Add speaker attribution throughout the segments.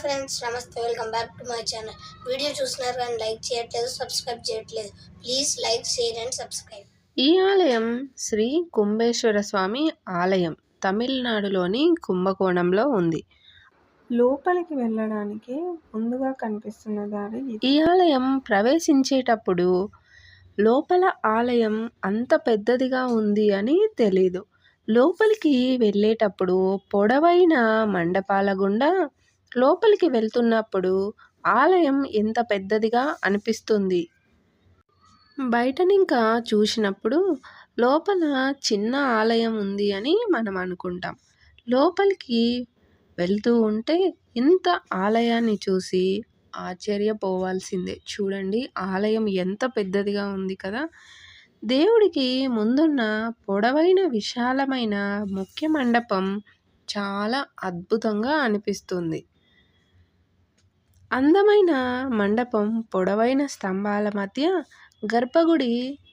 Speaker 1: Friends నమస్తే welcome back to my channel video చూస్తున్నారు కానీ లైక్ చేయట్లేదు సబ్స్క్రైబ్ చేయట్లేదు. Please like share and subscribe
Speaker 2: ఈ ఆలయం శ్రీ కుంభేశ్వర స్వామి ఆలయం తమిళనాడులోని కుంభకోణంలో ఉంది.
Speaker 3: లోపలికి వెళ్ళడానికి ముందుగా కనిపిస్తున్న దారి.
Speaker 2: ఈ ఆలయం ప్రవేశించేటప్పుడు లోపల ఆలయం అంత పెద్దదిగా ఉంది అని తెలీదు. లోపలికి వెళ్ళేటప్పుడు పొడవైన మండపాల గుండా లోపలికి వెళ్తున్నప్పుడు ఆలయం ఎంత పెద్దదిగా అనిపిస్తుంది? బయటనింకా చూసినప్పుడు లోపల చిన్న ఆలయం ఉంది అని మనం అనుకుంటాం. లోపలికి వెళ్తూ ఉంటే ఇంత ఆలయాన్ని చూసి ఆశ్చర్యపోవాల్సిందే. చూడండి ఆలయం ఎంత పెద్దదిగా ఉంది కదా! దేవుడికి ముందున్న పొడవైన విశాలమైన ముఖ్య మండపం చాలా అద్భుతంగా అనిపిస్తుంది. అందమైన మండపం పొడవైన స్తంభాల మధ్య గర్భగుడి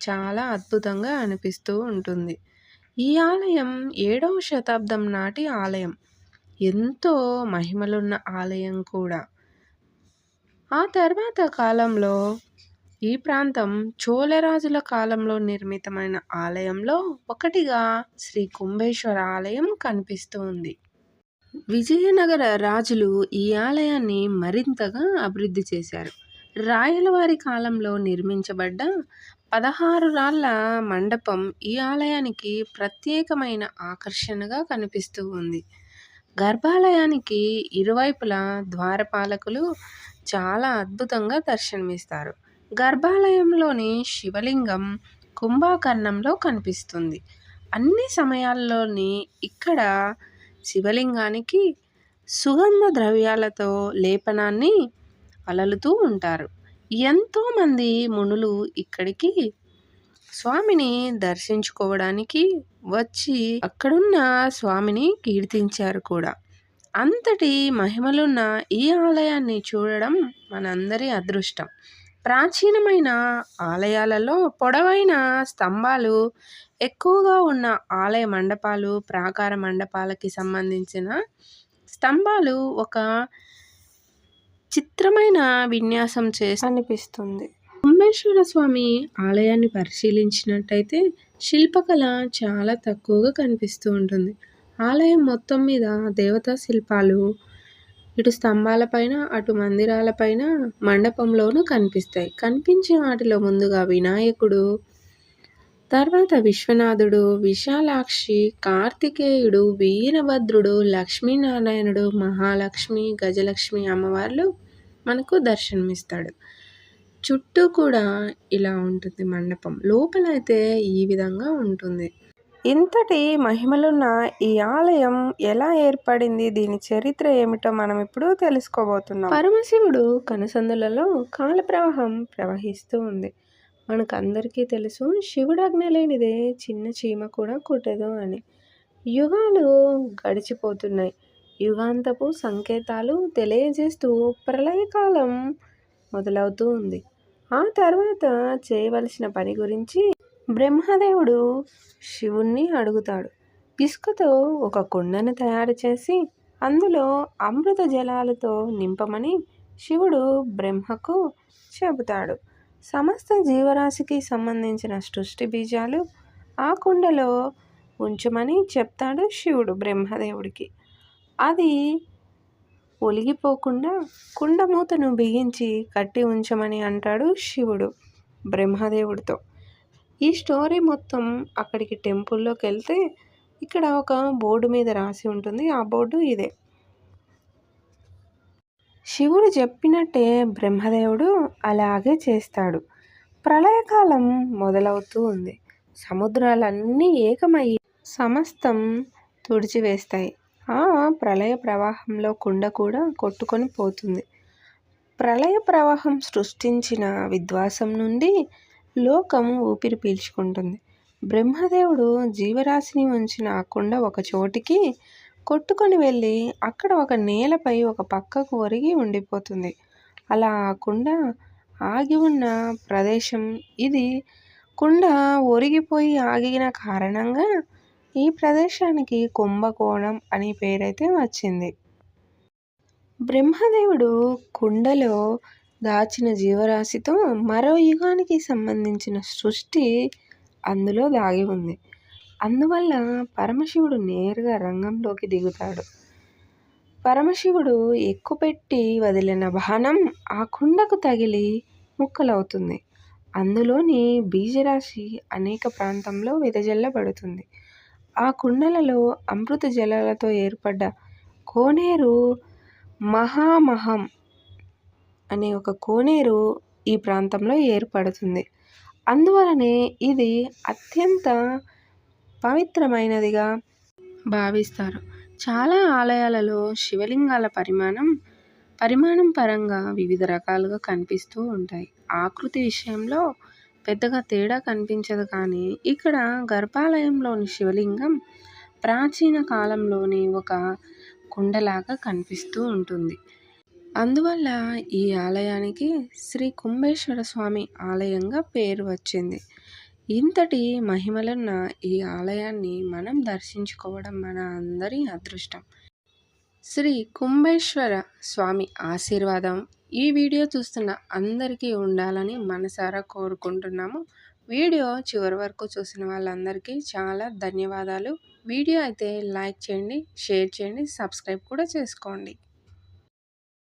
Speaker 2: చాలా అద్భుతంగా అనిపిస్తూ ఉంటుంది. ఈ ఆలయం ఏడవ శతాబ్దం నాటి ఆలయం. ఎంతో మహిమలున్న ఆలయం కూడా. ఆ తర్వాత కాలంలో ఈ ప్రాంతం చోళరాజుల కాలంలో నిర్మితమైన ఆలయంలో ఒకటిగా శ్రీ కుంభేశ్వర ఆలయం కనిపిస్తూ ఉంది. విజయనగర రాజులు ఈ ఆలయాన్ని మరింతగా అభివృద్ధి చేశారు. రాయలవారి కాలంలో నిర్మించబడ్డ పదహారు రాళ్ళ మండపం ఈ ఆలయానికి ప్రత్యేకమైన ఆకర్షణగా కనిపిస్తూ ఉంది. గర్భాలయానికి ఇరువైపులా ద్వారపాలకులు చాలా అద్భుతంగా దర్శనమిస్తారు. గర్భాలయంలోని శివలింగం కుంభాకర్ణంలో కనిపిస్తుంది. అన్ని సమయాల్లోని ఇక్కడ శివలింగానికి సుగంధ ద్రవ్యాలతో లేపనాన్ని అలలుతూ ఉంటారు. ఎంతోమంది మునులు ఇక్కడికి స్వామిని దర్శించుకోవడానికి వచ్చి అక్కడున్న స్వామిని కీర్తించారు కూడా. అంతటి మహిమలున్న ఈ ఆలయాన్ని చూడడం మనందరి అదృష్టం. ప్రాచీనమైన ఆలయాలలో పొడవైన స్తంభాలు ఎక్కువగా ఉన్న ఆలయ మండపాలు ప్రాకార మండపాలకి సంబంధించిన స్తంభాలు ఒక చిత్రమైన విన్యాసం చేసి
Speaker 3: అనిపిస్తుంది.
Speaker 2: కుంభేశ్వర స్వామి ఆలయాన్ని పరిశీలించినట్టయితే శిల్పకళ చాలా తక్కువగా కనిపిస్తూ ఉంటుంది. ఆలయం మొత్తం మీద దేవతా శిల్పాలు ఇటు స్తంభాలపైన అటు మందిరాలపైన మండపంలోనూ కనిపిస్తాయి. కనిపించే వాటిలో ముందుగా వినాయకుడు తర్వాత విశ్వనాథుడు విశాలాక్షి కార్తికేయుడు వీరభద్రుడు లక్ష్మీనారాయణుడు మహాలక్ష్మి గజలక్ష్మి అమ్మవార్లు మనకు దర్శనమిస్తాడు. చుట్టూ కూడా ఇలా ఉంటుంది మండపం. లోపలైతే ఈ విధంగా ఉంటుంది.
Speaker 3: ఇంతటి మహిమలున్న ఈ ఆలయం ఎలా ఏర్పడింది? దీని చరిత్ర ఏమిటో మనం ఇప్పుడు తెలుసుకోబోతున్నాం.
Speaker 2: పరమశివుడు కనుసందులలో కాల ప్రవాహం ప్రవహిస్తూ ఉంది. మనకు అందరికీ తెలుసు శివుడాజ్ఞ లేనిదే చిన్న చీమ కూడా కుట్టదు అని. యుగాలు గడిచిపోతున్నాయి. యుగాంతపు సంకేతాలు తెలియజేస్తూ ప్రళయకాలం మొదలవుతూ ఉంది. ఆ తర్వాత చేయవలసిన పని గురించి బ్రహ్మదేవుడు శివుణ్ణి అడుగుతాడు. ఇసుకతో ఒక కుండను తయారు చేసి అందులో అమృత జలాలతో నింపమని శివుడు బ్రహ్మకు చెబుతాడు. సమస్త జీవరాశికి సంబంధించిన సృష్టి బీజాలు ఆ కుండలో ఉంచమని చెప్తాడు శివుడు బ్రహ్మదేవుడికి. అది ఒలిగిపోకుండా కుండ మూతను బిగించి కట్టి ఉంచమని అంటాడు శివుడు బ్రహ్మదేవుడితో. ఈ స్టోరీ మొత్తం అక్కడికి టెంపుల్లోకి వెళ్తే ఇక్కడ ఒక బోర్డు మీద రాసి ఉంటుంది. ఆ బోర్డు ఇదే. శివుడు చెప్పినట్టే బ్రహ్మదేవుడు అలాగే చేస్తాడు. ప్రళయకాలం మొదలవుతూ ఉంది. సముద్రాలన్నీ ఏకమయ్యి సమస్తం తుడిచివేస్తాయి. ఆ ప్రళయ ప్రవాహంలో కుండ కూడా కొట్టుకొని పోతుంది. ప్రళయ ప్రవాహం సృష్టించిన విధ్వాసం నుండి లోకం ఊపిరి పీల్చుకుంటుంది. బ్రహ్మదేవుడు జీవరాశిని ఉంచిన ఆ కుండ ఒక చోటికి కొట్టుకొని వెళ్ళి అక్కడ ఒక నేలపై ఒక పక్కకు ఒరిగి ఉండిపోతుంది. అలా కుండ ఆగి ఉన్న ప్రదేశం ఇది. కుండ ఒరిగిపోయి ఆగిన కారణంగా ఈ ప్రదేశానికి కుంభకోణం అనే పేరైతే వచ్చింది. బ్రహ్మదేవుడు కుండలో దాచిన జీవరాశితో మరో యుగానికి సంబంధించిన సృష్టి అందులో దాగి ఉంది. అందువల్ల పరమశివుడు నేరుగా రంగంలోకి దిగుతాడు. పరమశివుడు ఎక్కుపెట్టి వదిలిన బాణం ఆ కుండకు తగిలి ముక్కలవుతుంది. అందులోని బీజరాశి అనేక ప్రాంతంలో వెదజల్లబడుతుంది. ఆ కుండలలో అమృత జలాలతో ఏర్పడ్డ కోనేరు మహామహం అనే ఒక కోనేరు ఈ ప్రాంతంలో ఏర్పడుతుంది. అందువలనే ఇది అత్యంత పవిత్రమైనదిగా భావిస్తారు. చాలా ఆలయాలలో శివలింగాల పరిమాణం పరిమాణం పరంగా వివిధ రకాలుగా కనిపిస్తూ ఉంటాయి. ఆకృతి విషయంలో పెద్దగా తేడా కనిపించదు కానీ ఇక్కడ గర్భాలయంలోని శివలింగం ప్రాచీన కాలంలోని ఒక కుండలాగా కనిపిస్తూ ఉంటుంది. అందువల్ల ఈ ఆలయానికి శ్రీ కుంభేశ్వర స్వామి ఆలయంగా పేరు వచ్చింది. ఇంతటి మహిమలున్న ఈ ఆలయాన్ని మనం దర్శించుకోవడం మన అందరి అదృష్టం. శ్రీ కుంభేశ్వర స్వామి ఆశీర్వాదం ఈ వీడియో చూస్తున్న అందరికీ ఉండాలని మనసారా కోరుకుంటున్నాము. వీడియో చివరి వరకు చూసిన వాళ్ళందరికీ చాలా ధన్యవాదాలు. వీడియో అయితే లైక్ చేయండి షేర్ చేయండి సబ్స్క్రైబ్ కూడా చేసుకోండి.